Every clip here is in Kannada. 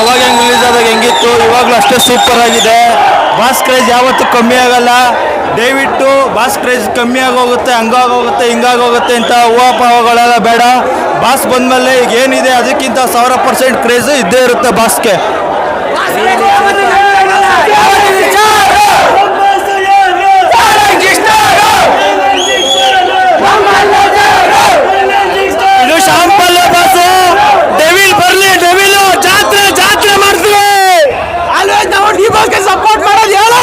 ಅವಾಗ ಹೆಂಗೆ ರಿಲೀಸ್ ಆದಾಗ ಹೆಂಗಿತ್ತು? ಇವಾಗಲೂ ಅಷ್ಟೇ ಸೂಪರ್ ಆಗಿದೆ. ಬಾಸ್ ಕ್ರೇಜ್ ಯಾವತ್ತೂ ಕಮ್ಮಿ ಆಗಲ್ಲ. ದಯವಿಟ್ಟು ಬಾಸ್ ಕ್ರೇಜ್ ಕಮ್ಮಿ ಆಗೋಗುತ್ತೆ, ಹಂಗಾಗೋಗುತ್ತೆ, ಹಿಂಗಾಗೋಗುತ್ತೆ ಅಂತ ಹೂವಪಾವಗಳೆಲ್ಲ ಬೇಡ. ಬಾಸ್ ಬಂದಮೇಲೆ ಈಗ ಏನಿದೆ ಅದಕ್ಕಿಂತ ಸಾವಿರ ಪರ್ಸೆಂಟ್ ಕ್ರೇಜ್ ಇದ್ದೇ ಇರುತ್ತೆ ಬಾಸ್ಗೆ ಆಲ್ವೇಸ್ ನಾವು ಡಿ ಬಾಸ್ಗೆ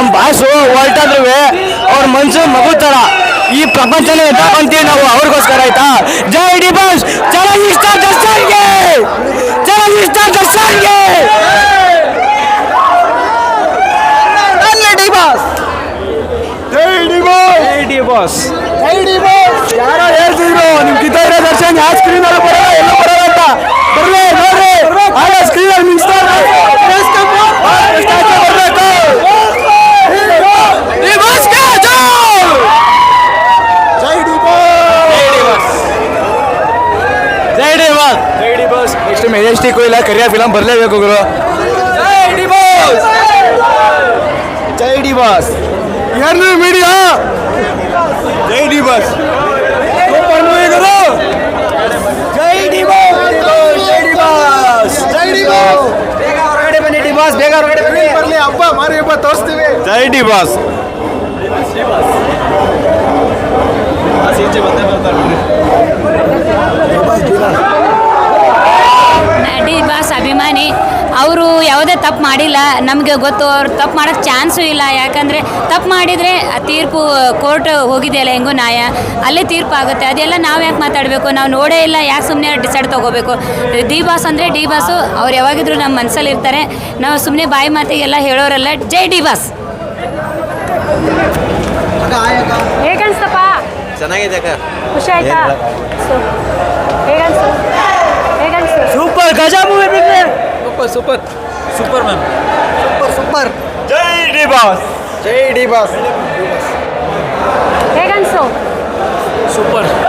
ನಮ್ಮ ಬಾಸು ಹೊರಟಾದ್ರು ಅವ್ರ ಮನ್ಸು ಮಗು ತರ ಈ ಪ್ರಪಂಚನೇ ತಗೊಂತೀವಿ ನಾವು ಅವ್ರಿಗೋಸ್ಕರ ಆಯ್ತಾ? ಜೈ ಡಿ ಬಾಸ್ ಇಷ್ಟ ದರ್ಶನ್ಗೆ! ಡಿ ಬಾಸ್ ಜೈ ಡಿ ಬಾಸ್ ಜೈ ಡಿ ಬಾಸ್ ಜೈ ಡಿ ಬಾಸ್ ಯಾರೋ ಹೇಳ್ತಿದ್ರು ನಿಮ್ ಕಿತ್ತೋದ್ರೆ ದರ್ಶನ್ ಯಾವ ಸ್ಕ್ರೀನ್ ಅಲ್ಲಿ ಬರಲ್ಲ ಎಲ್ಲೂ ಬರಲ್ಲ ಅಂತ ಬರ್ಲಿ ನೋಡ್ರಿ ಆಗ ಸ್ಕ್ರೀನ್ ಅಲ್ಲಿ ಮಿಂಚ್ತಾರೆ ಬರ್ಬೇಕು ಈ ಬಾಸ್ಗೆ ಜೈ! ಜೈ ಡಿ ಬಾಸ್ ಜೈ ಡಿ ಬಾಸ್ ಜೈ ಡಿ ಬಾಸ್ ನೆಕ್ಸ್ಟ್ ಮೆಜೆಸ್ಟಿಕ್ ಇಲ್ಲ ಕರಿಯ ಫಿಲಂ ಬರಲೇಬೇಕು ಗುರು ಜೈ ಡಿ ಬಾಸ್ ಜೈ ಡಿ ಬಾಸ್ ಯಾರು ಮೀಡಿಯಾ ಜೈ ಡಿ ಬಾಸ್ ಸೂಪರ್ ಮೂವಿ ಗುರು ಜೈ ಡಿ ಬಾಸ್ ಜೈ ಡಿ ಬಾಸ್ ಜೈ ಡಿ ಬಾಸ್ ಬೇಗ ಹೊರಗಡೆ ಬನ್ನಿ ಡಿ ಬಾಸ್ ಬೇಗ ಹೊರಗಡೆ ಬನ್ನಿ ಬರ್ಲಿ ಹಬ್ಬ ಮಾರಿ ಹಬ್ಬ ತೋರಿಸ್ತೀವಿ ಜೈ ಡಿ ಬಾಸ್ ಡಿ ಬಾಸ್ ಅಭಿಮಾನಿ ಅವರು ಯಾವುದೇ ತಪ್ಪು ಮಾಡಿಲ್ಲ. ನಮಗೆ ಗೊತ್ತು ಅವ್ರು ತಪ್ಪು ಮಾಡೋಕ್ಕೆ ಚಾನ್ಸು ಇಲ್ಲ. ಯಾಕಂದರೆ ತಪ್ಪು ಮಾಡಿದರೆ ಆ ತೀರ್ಪು ಕೋರ್ಟ್ ಹೋಗಿದೆಯಲ್ಲ ಹೆಂಗೋ ನ್ಯಾಯ. ಅಲ್ಲೇ ತೀರ್ಪು ಆಗುತ್ತೆ. ಅದೆಲ್ಲ ನಾವು ಯಾಕೆ ಮಾತಾಡಬೇಕು? ನಾವು ನೋಡೇ ಇಲ್ಲ ಯಾಕೆ ಸುಮ್ಮನೆ ಡಿಸೈಡ್ ತೊಗೋಬೇಕು? ಡಿ ಬಾಸ್ ಅಂದರೆ ಡಿ ಬಾಸು. ಅವ್ರು ಯಾವಾಗಿದ್ರು ನಮ್ಮ ಮನಸ್ಸಲ್ಲಿ ಇರ್ತಾರೆ. ನಾವು ಸುಮ್ಮನೆ ಬಾಯಿ ಮಾತಿಗೆಲ್ಲ ಹೇಳೋರಲ್ಲ. ಜೈ ಡಿ ಬಾಸ್. ಹೇಗನ್ಸ್ತಪ್ಪ ಚೆನ್ನಾಗಿದೆ ಅಕ್ಕ. ಖುಷಿ ಆಯ್ತಾ? Super Gaja movie super super. Super ma'am super super ಜೈ ಡಿ ಬಾಸ್ ಜೈ ಡಿ ಬಾಸ್ ಹೇಗನ್ಸ್ತು ಸೂಪರ್ ಸಖತ್ತಾಗಿತ್ತು